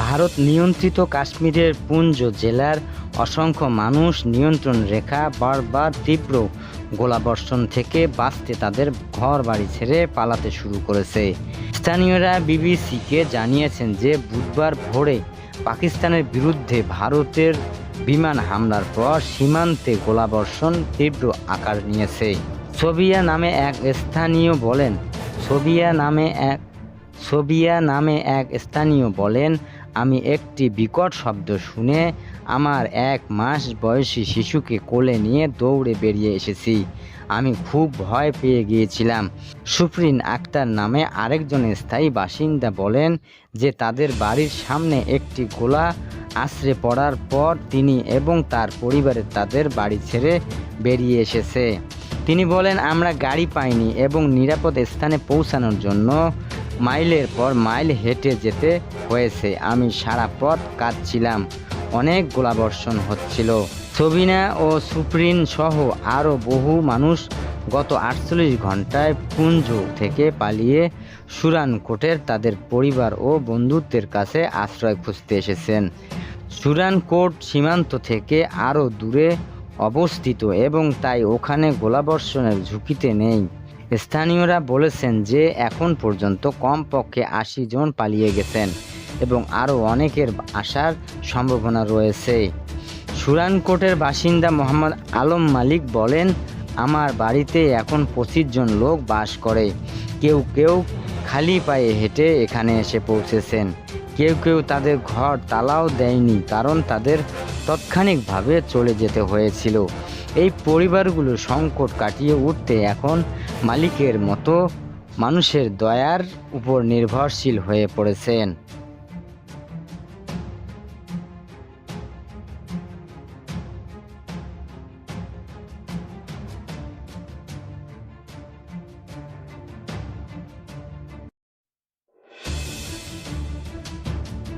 ভারত নিয়ন্ত্রিত কাশ্মীরের পুঞ্জ জেলার অসংখ্য মানুষ নিয়ন্ত্রণ রেখা বারবার তীব্র গোলাবর্ষণ থেকে বাঁচতে তাদের ঘর বাড়ি ছেড়ে পালাতে শুরু করেছে। স্থানীয়রা বিবিসিকে জানিয়েছেন যে বুধবার ভোরে পাকিস্তানের বিরুদ্ধে ভারতের বিমান হামলার পর সীমান্তে গোলাবর্ষণ তীব্র আকার নিয়েছে। সোবিয়া নামে এক স্থানীয় বলেন সোবিয়া নামে এক সোবিয়া নামে এক স্থানীয় বলেন, আমি একটি বিকট শব্দ শুনে আমার এক মাস বয়সী শিশুকে কোলে নিয়ে দৌড়ে বেরিয়ে এসেছি। আমি খুব ভয় পেয়ে গিয়েছিলাম। সুপ্রিন আক্তার নামে আরেকজন স্থায়ী বাসিন্দা বলেন যে, তাদের বাড়ির সামনে একটি গোলা আশ্রে পড়ার পর তিনি এবং তার পরিবারের তাদের বাড়ি ছেড়ে বেরিয়ে এসেছে। তিনি বলেন, আমরা গাড়ি পাইনি এবং নিরাপদ স্থানে পৌঁছানোর জন্য মাইলের পর মাইল হেঁটে যেতে হয়েছে। আমি সারা পথ কাঁদছিলাম। অনেক গোলাবর্ষণ হচ্ছিল। সবিনা ও সুপ্রিন সহ আরও বহু মানুষ গত আটচল্লিশ ঘন্টায় পুঞ্জ থেকে পালিয়ে সুরানকোটের তাদের পরিবার ও বন্ধুত্বের কাছে আশ্রয় খুঁজতে এসেছেন। সুরানকোট সীমান্ত থেকে আরও দূরে অবস্থিত এবং তাই ওখানে গোলাবর্ষণের ঝুঁকিতে নেই। স্থানীয়রা বলেছেন যে এখন পর্যন্ত কমপক্ষে আশি জন পালিয়ে গেছেন এবং আরও অনেকের আসার সম্ভাবনা রয়েছে। সুরানকোটের বাসিন্দা মোহাম্মদ আলম মালিক বলেন, আমার বাড়িতে এখন পঁচিশ জন লোক বাস করে। কেউ কেউ খালি পায়ে হেঁটে এখানে এসে পৌঁছেছেন। কেউ কেউ তাদের ঘর তালাও দেয়নি কারণ তাদের তাৎক্ষণিকভাবে চলে যেতে হয়েছিল। এই পরিবারগুলো সংকট কাটিয়ে উঠতে এখন মালিকের মতো মানুষের দয়ার উপর নির্ভরশীল হয়ে পড়েছেন।